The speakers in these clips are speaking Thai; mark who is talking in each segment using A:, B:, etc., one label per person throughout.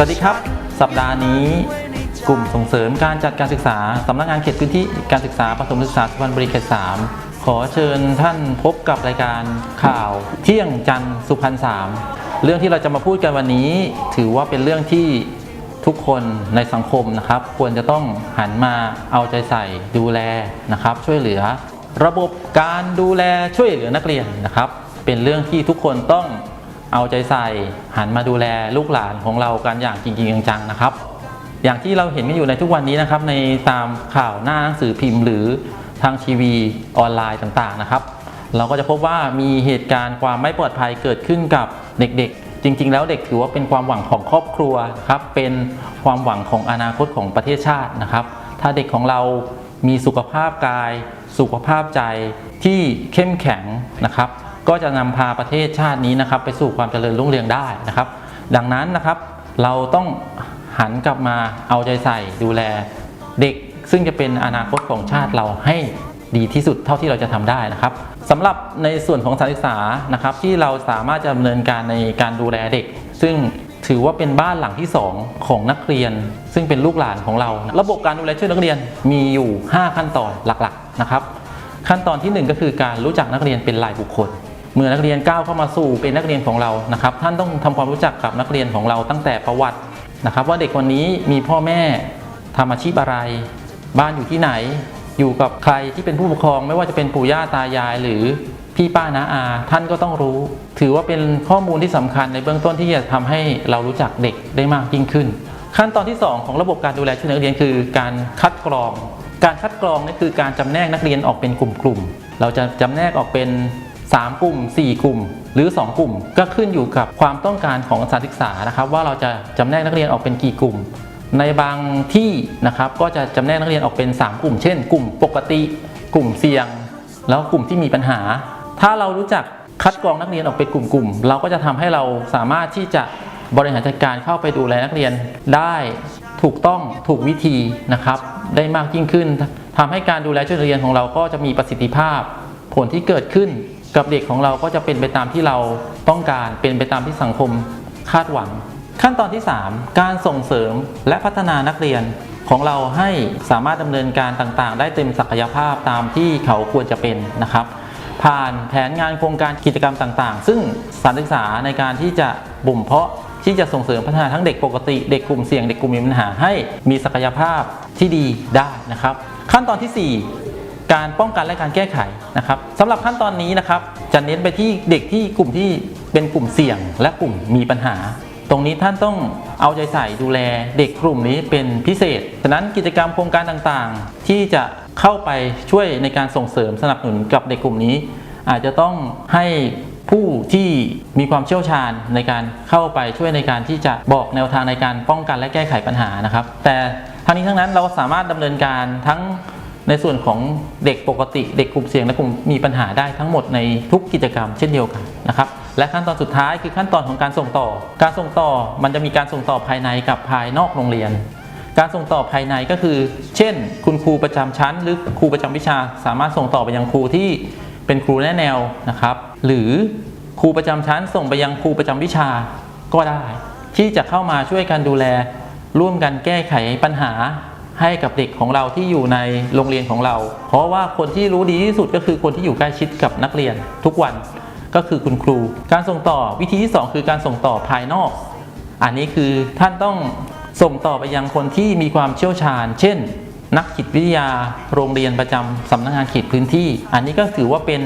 A: ส
B: วัสดีครับ สัปดาห์นี้ กลุ่มส่งเสริมการจัดการศึกษาสำนักงานเขตพื้นที่การศึกษาประถมศึกษาสุพรรณบุรีเขต3ขอเชิญท่านพบกับรายการข่าว เที่ยงจันทร์สุพรรณ3เรื่องที่เราจะมาพูดกันวันนี้ ถือว่าเป็นเรื่องที่ทุกคนในสังคมนะครับ ควรจะต้องหันมาเอาใจใส่ดูแลนะครับ ช่วยเหลือ ระบบการดูแลช่วยเหลือนักเรียนนะครับ เป็นเรื่องที่ทุกคนต้อง เอาใจใส่หันมาดูแลลูกหลานของเรากันอย่างจริงๆจังๆนะครับ อย่างที่เราเห็นกันอยู่ในทุกวันนี้นะครับ ในตามข่าวหน้าหนังสือพิมพ์ หรือทางทีวีออนไลน์ต่างๆนะครับ เราก็จะพบว่ามีเหตุการณ์ความไม่ปลอดภัยเกิดขึ้นกับเด็กๆ จริง ๆ แล้วเด็กถือว่าเป็นความหวังของครอบครัวครับเป็นความหวังของอนาคตของประเทศชาตินะครับ ถ้าเด็กของเรามีสุขภาพกาย สุขภาพใจที่เข้มแข็งนะครับ ก็จะนำพาประเทศชาตินี้นะครับ ไปสู่ความเจริญรุ่งเรืองได้นะครับ ดังนั้นนะครับเราต้องหันกลับมาเอาใจใส่ดูแลเด็ก ซึ่งจะเป็นอนาคตของชาติเราให้ดีที่สุดเท่าที่เราจะทำได้นะครับสำหรับในส่วนของสถานศึกษานะครับ ที่เราสามารถจะดำเนินการในการดูแลเด็ก ซึ่งถือว่าเป็นบ้านหลังที่ 2 ของนักเรียน ซึ่งเป็นลูกหลานของเรา ระบบการดูแลช่วยนักเรียนมีอยู่ 5 ขั้นตอนหลักๆนะครับ ขั้นตอนที่ 1 ก็คือการรู้จักนักเรียนเป็นรายบุคคล เมื่อนักเรียนก้าวเข้ามาสู่เป็นนักเรียนของเรานะครับ ท่านต้องทำความรู้จักกับนักเรียนของเราตั้งแต่ประวัตินะครับ ว่าเด็กคนนี้มีพ่อแม่ทำอาชีพอะไร บ้านอยู่ที่ไหน อยู่กับใครที่เป็นผู้ปกครอง ไม่ว่าจะเป็นปู่ย่าตายายหรือพี่ป้าน้าอา ท่านก็ต้องรู้ ถือว่าเป็นข้อมูลที่สำคัญในเบื้องต้นที่จะทำให้เรารู้จักเด็กได้มากยิ่งขึ้น ขั้นตอนที่ 2 ของระบบการดูแลช่วยเหลือนักเรียนคือการคัดกรอง การคัดกรองนี่คือการจำแนกนักเรียนออกเป็นกลุ่มๆเราจะจำแนกออกเป็น 3 กลุ่ม 4 กลุ่ม หรือ 2 กลุ่ม ก็ขึ้นอยู่กับความต้องการของสถานศึกษานะครับ ว่าเราจะจำแนกนักเรียนออกเป็นกี่กลุ่ม ในบางที่นะครับก็จะจำแนกนักเรียนออกเป็น 3 กลุ่ม เช่น กลุ่มปกติ กลุ่มเสี่ยง แล้วกลุ่มที่มีปัญหา ถ้าเรารู้จักคัดกรองนักเรียนออกเป็นกลุ่มๆเราก็จะทำให้เราสามารถที่จะบริหารจัดการเข้าไปดูแลนักเรียนได้ถูกต้องถูกวิธีนะครับได้มากยิ่งขึ้นทำให้การดูแลช่วยเหลือเรียนของเราก็จะมีประสิทธิภาพผลที่เกิดขึ้น กับเด็กของเราก็จะเป็นไปตามที่เราต้องการเป็นไปตามที่สังคมคาดหวัง ขั้นตอนที่ 3 การส่งเสริมและพัฒนานักเรียนของเราให้สามารถดำเนินการต่างๆ ได้เต็มศักยภาพตามที่เขาควรจะเป็นนะครับ ผ่านแผนงานโครงการกิจกรรมต่างๆ ซึ่งสานศึกษาในการที่จะบ่มเพาะที่จะส่งเสริมพัฒนาทั้งเด็กปกติ เด็กกลุ่มเสี่ยงเด็กกลุ่มมีปัญหาให้มีศักยภาพที่ดีได้นะครับ ขั้นตอนทีสี่4 การป้องกันและการแก้ไขนะครับสำหรับขั้นตอนนี้นะครับ จะเน้นไปที่เด็กที่กลุ่มที่เป็นกลุ่มเสี่ยง และกลุ่มมีปัญหา ตรงนี้ท่านต้องเอาใจใส่ดูแลเด็กกลุ่มนี้เป็นพิเศษฉะนั้นกิจกรรมโครงการต่างๆ ที่จะเข้าไปช่วยในการส่งเสริมสนับสนุนกับเด็กกลุ่มนี้ อาจจะต้องให้ผู้ที่มีความเชี่ยวชาญในการเข้าไปช่วยในการที่จะบอกแนวทางในการป้องกันและแก้ไขปัญหานะครับ แต่ทั้งนี้ทั้งนั้นเราสามารถดำเนินการทั้ง ในส่วนของเด็กปกติเด็กกลุ่มเสี่ยงและกลุ่มมีปัญหาได้ทั้งหมดในทุกกิจกรรมเช่นเดียวกันนะครับและขั้นตอนสุดท้ายคือขั้นตอนของการส่งต่อ การส่งต่อมันจะมีการส่งต่อภายในกับภายนอกโรงเรียน การส่งต่อภายในก็คือ เช่น คุณครูประจำชั้น หรือครูประจำวิชา สามารถส่งต่อไปยังครูที่เป็นครูแนะแนวนะครับ หรือครูประจำชั้น ส่งไปยังครูประจำวิชาก็ได้ ที่จะเข้ามาช่วยกันดูแล ร่วมกันแก้ไขปัญหา ให้กับเด็กของเราที่อยู่ในโรงเรียนของเรา เพราะว่าคนที่รู้ดีที่สุดก็คือคนที่อยู่ใกล้ชิดกับนักเรียนทุกวันก็คือคุณครู การส่งต่อวิธีที่ 2 คือการส่งต่อภายนอก อันนี้คือท่านต้องส่งต่อไปยังคนที่มีความเชี่ยวชาญ เช่น นักจิตวิทยา โรงเรียนประจำสำนักงานเขตพื้นที่ อันนี้ก็ถือว่าเป็น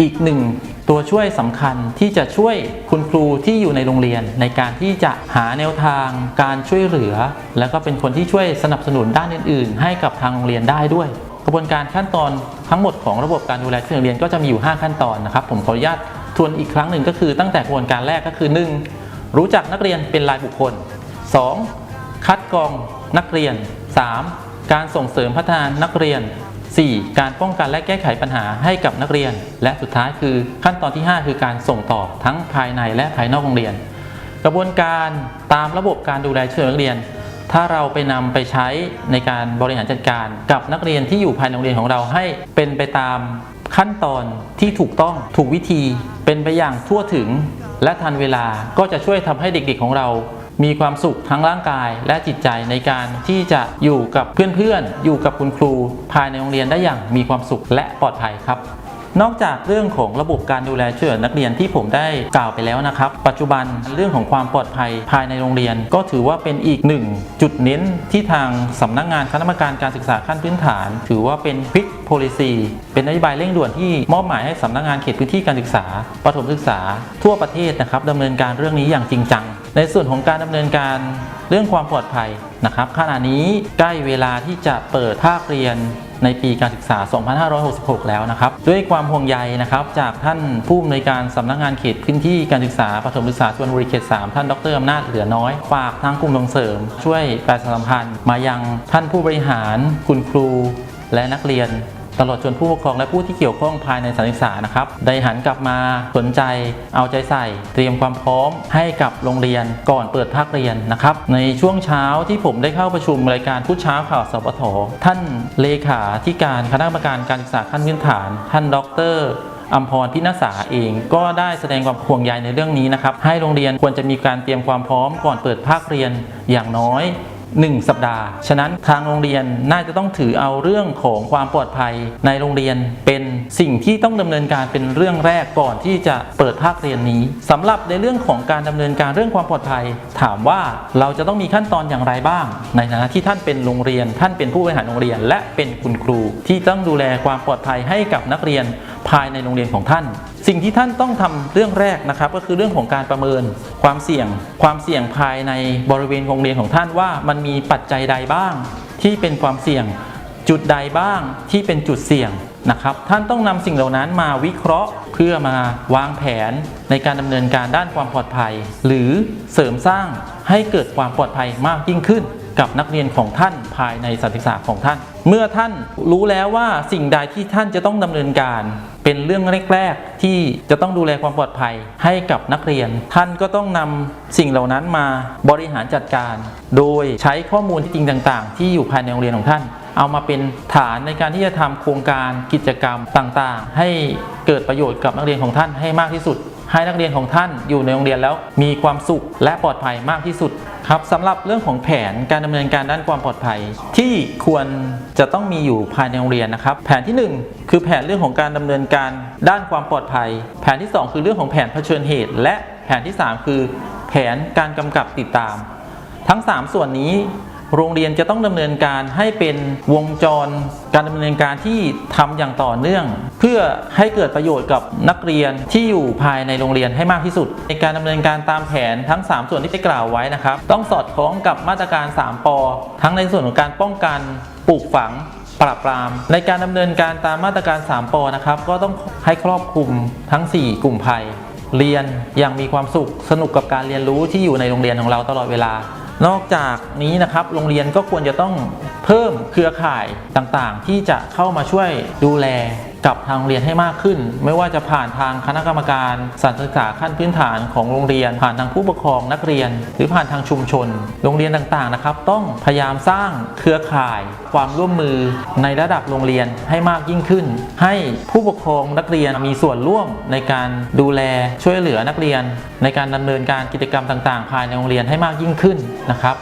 B: อีกหนึ่งตัวช่วยสำคัญที่จะช่วยคุณครูที่อยู่ในโรงเรียน ในการที่จะหาแนวทางการช่วยเหลือ แล้วก็เป็นคนที่ช่วยสนับสนุนด้านอื่น ๆ ให้กับทางโรงเรียนได้ด้วย กระบวนการขั้นตอนทั้งหมดของระบบการดูแลช่ยเหลือเรียนก็จะมีอยู่ 5 ขั้นตอนนะครับ ผมขออนุญาตทวนอีกครั้งหนึ่งก็คือ ตั้งแต่กระบวนการแรกก็คือ 1. รู้จักนักเรียนเป็นรายบุคคล 2. คัดกรองนักเรียน 3. การส่งเสริมพัฒนานักเรียน 4. การป้องกันและแก้ไขปัญหาให้กับนักเรียน และสุดท้ายคือขั้นตอนที่ 5 คือการส่งต่อทั้งภายในและภายนอกโรงเรียน กระบวนการตามระบบการดูแลช่วยเหลือนักเรียน ถ้าเราไปนำไปใช้ในการบริหารจัดการกับนักเรียนที่อยู่ภายในโรงเรียนของเราให้เป็นไปตามขั้นตอนที่ถูกต้องถูกวิธีเป็นไปอย่างทั่วถึง และทันเวลาก็จะช่วยทำให้เด็กๆของเรา มีความสุขทั้งร่างกายและจิตใจในการที่จะอยู่กับเพื่อนๆ อยู่กับคุณครูภายในโรงเรียนได้อย่างมีความสุขและปลอดภัยครับนอกจากเรื่องของระบบการดูแลช่วยเหลือนักเรียนที่ผมได้กล่าวไปแล้วนะครับ ปัจจุบันเรื่องของความปลอดภัยภายในโรงเรียน ก็ถือว่าเป็นอีกหนึ่งจุดเน้นที่ทางสำนักงานคณะกรรมการการศึกษาขั้นพื้นฐาน ถือว่าเป็น Quick Policy เป็นนโยบายเร่งด่วนที่มอบหมายให้สำนักงานเขตพื้นที่การศึกษาประถมศึกษา ทั่วประเทศนะครับดำเนินการเรื่องนี้อย่างจริงจัง ในส่วนของการดำเนินการเรื่องความปลอดภัยนะครับขณะนี้ใกล้เวลาที่จะเปิดภาคเรียนในปีการศึกษา 2566 แล้วนะครับ ด้วยความห่วงใยนะครับ จากท่านผู้อำนวยการสำนักงานเขตพื้นที่การศึกษาประถมศึกษาสุพรรณบุรีเขต 3 ท่านดรอำนาจเหลือน้อย ฝากทางกลุ่มส่งเสริม ช่วยประชาสัมพันธ์ มายังท่านผู้บริหาร คุณครู และนักเรียน ตลอดจนผู้ปกครองและผู้ที่เกี่ยวข้องภายในสถานศึกษานะครับ ได้หันกลับมาสนใจ เอาใจใส่ เตรียมความพร้อมให้กับโรงเรียนก่อนเปิดภาคเรียนนะครับ ในช่วงเช้าที่ผมได้เข้าประชุมรายการพูดเช้าข่าวสปทท่านเลขาธิการคณะกรรมการการศึกษาขั้นพื้นฐาน ท่านดรอัมพรพินาศาเองก็ได้แสดงความห่วงใยในเรื่องนี้นะครับ ให้โรงเรียนควรจะมีการเตรียมความพร้อมก่อนเปิดภาคเรียนอย่างน้อย 1 สัปดาห์ ฉะนั้นทางโรงเรียนน่าจะต้องถือเอาเรื่องของความปลอดภัยในโรงเรียนเป็น สิ่งที่ต้องดำเนินการเป็นเรื่องแรกก่อนที่จะเปิดภาคเรียนนี้สำหรับในเรื่องของการดำเนินการเรื่องความปลอดภัย ถามว่าเราจะต้องมีขั้นตอนอย่างไรบ้าง ในฐานะที่ท่านเป็นโรงเรียน ท่านเป็นผู้บริหารโรงเรียน และเป็นคุณครู ที่ต้องดูแลความปลอดภัยให้กับนักเรียนภายในโรงเรียนของท่าน สิ่งที่ท่านต้องทำเรื่องแรกนะครับ ก็คือเรื่องของการประเมินความเสี่ยง ความเสี่ยงภายในบริเวณโรงเรียนของท่านว่ามันมีปัจจัยใดบ้าง ที่เป็นความเสี่ยงจุดใดบ้างที่เป็นจุดเสี่ยง นะครับ ท่านต้องนำสิ่งเหล่านั้นมาวิเคราะห์เพื่อมาวางแผนในการดำเนินการด้านความปลอดภัย หรือเสริมสร้างให้เกิดความปลอดภัยมากยิ่งขึ้น กับนักเรียนของท่านภายในสถานศึกษาของท่าน เมื่อท่านรู้แล้วว่าสิ่งใดที่ท่านจะต้องดำเนินการ เป็นเรื่องแรกๆที่จะต้องดูแลความปลอดภัยให้กับนักเรียน ท่านก็ต้องนำสิ่งเหล่านั้นมาบริหารจัดการ โดยใช้ข้อมูลที่จริงต่าง ๆ ที่อยู่ภายในโรงเรียนของท่าน เอามาเป็นฐานในการที่จะทำโครงการกิจกรรมต่างๆ ให้เกิดประโยชน์กับนักเรียนของท่านให้มากที่สุด ให้นักเรียนของท่านอยู่ในโรงเรียนแล้วมีความสุขและปลอดภัยมากที่สุดครับสำหรับเรื่องของแผนการดำเนินการด้านความปลอดภัย ที่ควรจะต้องมีอยู่ภายในโรงเรียนนะครับ แผนที่ 1 คือแผนเรื่องของการดำเนินการด้านความปลอดภัย แผนที่ 2 คือเรื่องของแผนเผชิญเหตุ และแผนที่ 3 คือ แผนการกำกับติดตาม ทั้ง 3 ส่วนนี้ โรงเรียนจะต้องดำเนินการให้เป็นวงจรการดำเนินการที่ทำอย่างต่อเนื่อง เพื่อให้เกิดประโยชน์กับนักเรียนที่อยู่ภายในโรงเรียนให้มากที่สุด ในการดำเนินการตามแผนทั้ง 3 ส่วนที่ได้กล่าวไว้นะครับ ต้องสอดคล้องกับมาตรการ 3ปอทั้งในส่วนของการป้องกันปลูกฝังปราบปราม ในการดำเนินการตามมาตรการ 3ปอนะครับ ก็ต้องให้ครอบคลุมทั้ง 4 กลุ่มภัย เรียนอย่างมีความสุขสนุกกับการเรียนรู้ที่อยู่ในโรงเรียนของเราตลอดเวลา นอกจากนี้นะครับโรงเรียนก็ควรจะต้องเพิ่มเครือข่ายต่างๆ ที่จะเข้ามาช่วยดูแล กับทางโรงเรียนให้มากขึ้น ไม่ว่าจะผ่านทางคณะกรรมการสานศึกษาขั้นพื้นฐานของโรงเรียน ผ่านทางผู้ปกครองนักเรียน หรือผ่านทางชุมชน โรงเรียนต่างๆนะครับ ต้องพยายามสร้างเครือข่าย ความร่วมมือในระดับโรงเรียนให้มากยิ่งขึ้น ให้ผู้ปกครองนักเรียนมีส่วนร่วมในการดูแลช่วยเหลือนักเรียน ในการดำเนินการกิจกรรมต่าง ๆ ภายในโรงเรียนให้มากยิ่งขึ้นนะครับ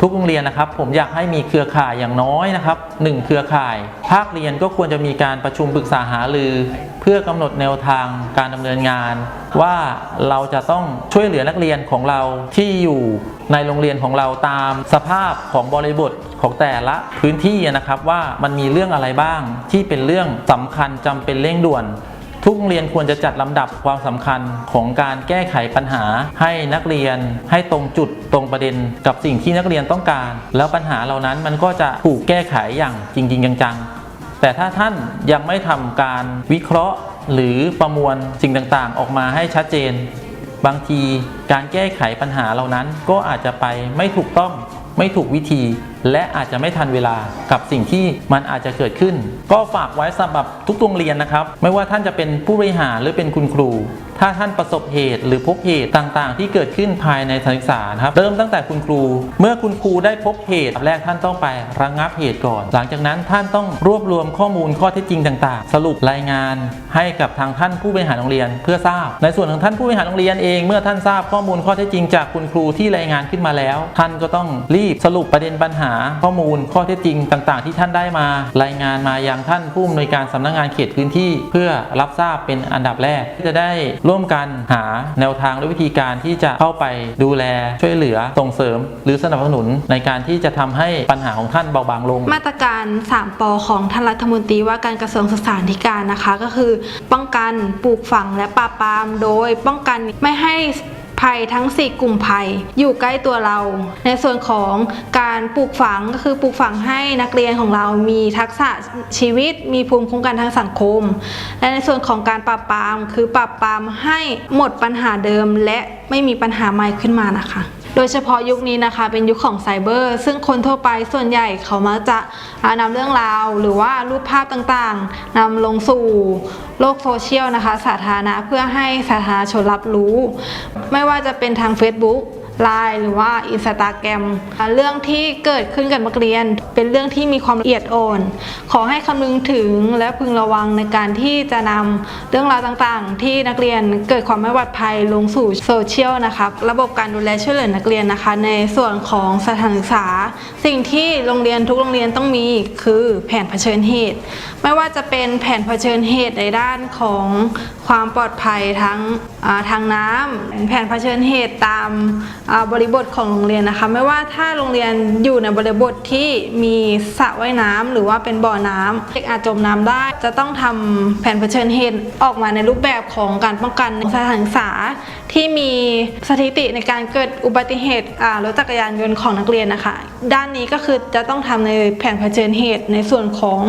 B: ทุกโรงเรียนนะครับ ผมอยากให้มีเครือข่ายอย่างน้อยนะครับหนึ่งเครือข่าย ภาคเรียนก็ควรจะมีการประชุมปรึกษาหารือ เพื่อกำหนดแนวทางการดำเนินงาน ว่าเราจะต้องช่วยเหลือนักเรียนของเราที่อยู่ในโรงเรียนของเราตามสภาพของบริบทของแต่ละพื้นที่นะครับว่ามันมีเรื่องอะไรบ้างที่เป็นเรื่องสำคัญจำเป็นเร่งด่วน ทุกโรงเรียนควรจะจัดลำดับความสำคัญของการแก้ไขปัญหาให้นักเรียนให้ตรงจุดตรงประเด็นกับสิ่งที่นักเรียนต้องการ แล้วปัญหาเหล่านั้นมันก็จะถูกแก้ไขอย่างจริง ๆ จังๆ แต่ถ้าท่านยังไม่ทำการวิเคราะห์ หรือประมวลสิ่งต่างๆ ออกมาให้ชัดเจน บางทีการแก้ไขปัญหาเหล่านั้นก็อาจจะไปไม่ถูกต้องไม่ถูกวิธี และอาจจะไม่ทันเวลากับสิ่งที่มันอาจจะเกิดขึ้น ก็ฝากไว้สำหรับทุกโรงเรียนนะครับ ไม่ว่าท่านจะเป็นผู้บริหารหรือเป็นคุณครู ถ้าท่านประสบเหตุ หรือพบเหตุต่างๆ ที่เกิดขึ้นภายในสถานศึกษานะครับเริ่มตั้งแต่คุณครู เมื่อคุณครูได้พบเหตุแรกท่านต้องไประงับเหตุก่อน หลังจากนั้นท่านต้องรวบรวมข้อมูลข้อเท็จจริงต่างๆ สรุปรายงานให้กับทางท่านผู้บริหารโรงเรียน เพื่อทราบ ในส่วนของท่านผู้บริหารโรงเรียนเองเมื่อท่านทราบข้อมูลข้อเท็จจริงจากคุณครูที่รายงานขึ้นมาแล้ว ท่านก็ต้องรีบสรุปประเด็นปัญหา ข้อมูลข้อเท็จจริงต่างๆ ที่ท่านได้มา รายงานมายังท่านผู้อำนวยการสำนักงานเขตพื้นที่ เพื่อรับทราบเป็นอันดับแรกที่จะได้รร่วมกันหาแนวทางและวิธีการที่จะเข้าไปดูแลช่วยเหลือส่งเสริม หรือสนับสนุนในการที่จะทำให้ปัญหาของท่านเบาบางลง
A: มาตรการ 3ปอของท่านรัฐมนตรีว่าการกระทรวงศึกษาธิการนะคะ ก็คือ ป้องกันปลูกฝังและปราบปรามโดยป้องกันไม่ให้ ภัยทั้ง 4 กลุ่มภัย อยู่ใกล้ตัวเรา ในส่วนของการปลูกฝังก็คือปลูกฝังให้นักเรียนของเรามีทักษะชีวิต มีภูมิคุ้มกันทางสังคม และในส่วนของการปราบปรามคือปราบปรามให้หมดปัญหาเดิม และไม่มีปัญหาใหม่ขึ้นมานะคะโดยเฉพาะยุคนี้นะคะเป็นยุคของไซเบอร์ ซึ่งคนทั่วไปส่วนใหญ่เขามักจะอ่านำเรื่องราว หรือว่ารูปภาพต่างๆนำลงสู่โลกโซเชียลนะคะ สาธารณะเพื่อให้สาธารณชนรับรู้ ไม่ว่าจะเป็นทาง Facebook ไลน์หรือว่าอินสตาแกรมเรื่องที่เกิดขึ้นกับนักเรียน เป็นเรื่องที่มีความละเอียดอ่อน ขอให้คำนึงถึงและพึงระวังในการที่จะนำเรื่องราวต่างๆ ที่นักเรียนเกิดความไม่ปลอดภัยลงสู่โซเชียลนะคะระบบการดูแลช่วยเหลือนักเรียนนะคะ ในส่วนของสถานศึกษา สิ่งที่โรงเรียนทุกโรงเรียนต้องมีคือแผนเผชิญเหตุ ไม่ว่าจะเป็นแผนเผชิญเหตุในด้านของ ความปลอดภัยทั้งทางน้ำแผนเผชิญเหตุตามบริบทของโรงเรียนนะคะ ไม่ว่าถ้าโรงเรียนอยู่ในบริบทที่มีสระว่ายน้ำหรือว่าเป็นบ่อน้ำเด็กอาจจมน้ำได้ จะต้องทำแผนเผชิญเหตุออกมาในรูปแบบของการป้องกันสถานศึกษา ที่มีสถิติในการเกิดอุบัติเหตุรถจักรยานยนต์ของนักเรียนนะคะ ด้านนี้ก็คือจะต้องทำในแผนเผชิญเหตุในส่วนของ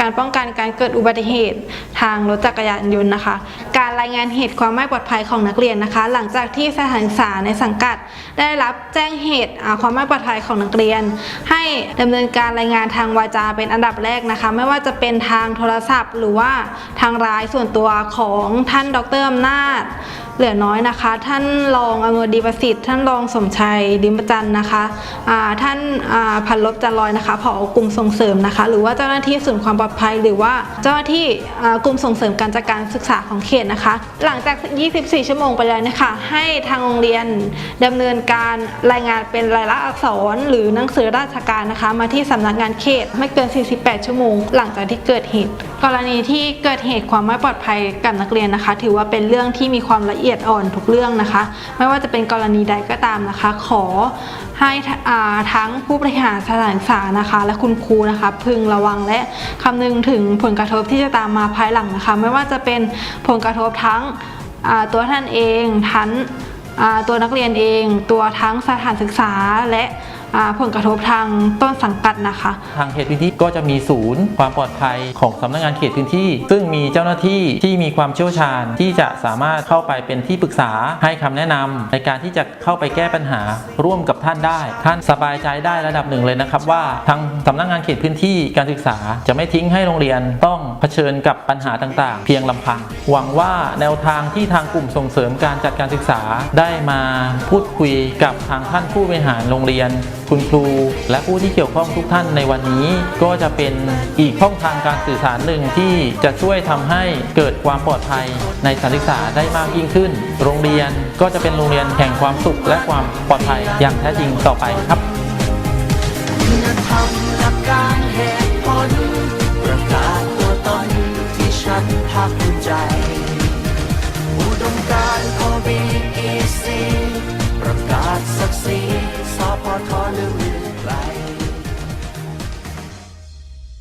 A: การป้องกันการเกิดอุบัติเหตุทางรถจักรยานยนต์นะคะ การรายงานเหตุความไม่ปลอดภัยของนักเรียนนะคะ หลังจากที่สถานศึกษาในสังกัด ได้รับแจ้งเหตุความไม่ปลอดภัยของนักเรียน ให้ดำเนินการรายงานทางวาจาเป็นอันดับแรกนะคะ ไม่ว่าจะเป็นทางโทรศัพท์ หรือว่าทางไลน์ส่วนตัวของท่านดรอำนาจ ลือน้อยนะคะ ท่านรองอำนวยดีประสิทธิ์ ท่านรองสมชัยดิมประจันนะคะท่านพันลบจันลอยนะคะผอกลุ่มส่งเสริมนะคะ หรือว่าเจ้าหน้าที่ศูนย์ความปลอดภัย หรือว่าเจ้าหน้าที่กลุ่มส่งเสริมการจัดการศึกษาของเขตนะคะ หลังจาก 24 ชั่วโมงไปแล้วนะคะ ให้ทางโรงเรียนดำเนินการรายงานเป็นรายลักษณ์อักษร หรือหนังสือราชการนะคะ มาที่สำนักงานเขตไม่เกิน 48 ชั่วโมง หลังจากที่เกิดเหตุ กรณีที่เกิดเหตุความไม่ปลอดภัยกับนักเรียนนะคะ ถือว่าเป็นเรื่องที่มีความละเอียดอ่อนทุกเรื่องนะคะ ไม่ว่าจะเป็นกรณีใดก็ตามนะคะ ขอให้อ่าทั้งผู้บริหารสถานศึกษานะคะ และคุณครูนะคะ พึงระวังและคำนึงถึงผลกระทบที่จะตามมาภายหลังนะคะ ไม่ว่าจะเป็นผลกระทบทั้งตัวท่านเองทั้งตัวนักเรียนเอง ตัวทั้งสถานศึกษาและ ผลกระทบทางต้นสังกัดนะคะ
B: ทางเขตพื้นที่ก็จะมีศูนย์ ความปลอดภัยของสำนักงานเขตพื้นที่ ซึ่งมีเจ้าหน้าที่ที่มีความเชี่ยวชาญที่จะสามารถเข้าไปเป็นที่ปรึกษาให้คำแนะนำในการที่จะเข้าไปแก้ปัญหาร่วมกับท่านได้ ท่านสบายใจได้ระดับหนึ่งเลยนะครับว่าทางสำนักงานเขตพื้นที่การศึกษา จะไม่ทิ้งให้โรงเรียนต้องเผชิญกับปัญหาต่างๆ เพียงลำพัง หวังว่าแนวทางที่ทางกลุ่มส่งเสริมการจัดการศึกษาได้มาพูดคุยกับทางท่านผู้บริหารโรงเรียน คุณครู และผู้ที่เกี่ยวข้องทุกท่านในวันนี้ ก็จะเป็นอีกช่องทางการสื่อสารหนึ่งที่จะช่วยทำให้เกิดความปลอดภัยในสถานศึกษาได้มากยิ่งขึ้น โรงเรียนก็จะเป็นโรงเรียนแห่งความสุขและความปลอดภัยอย่างแท้จริงต่อไปครับ
C: ประกาศศักดิ์ศรี i'll Papa Condon, like.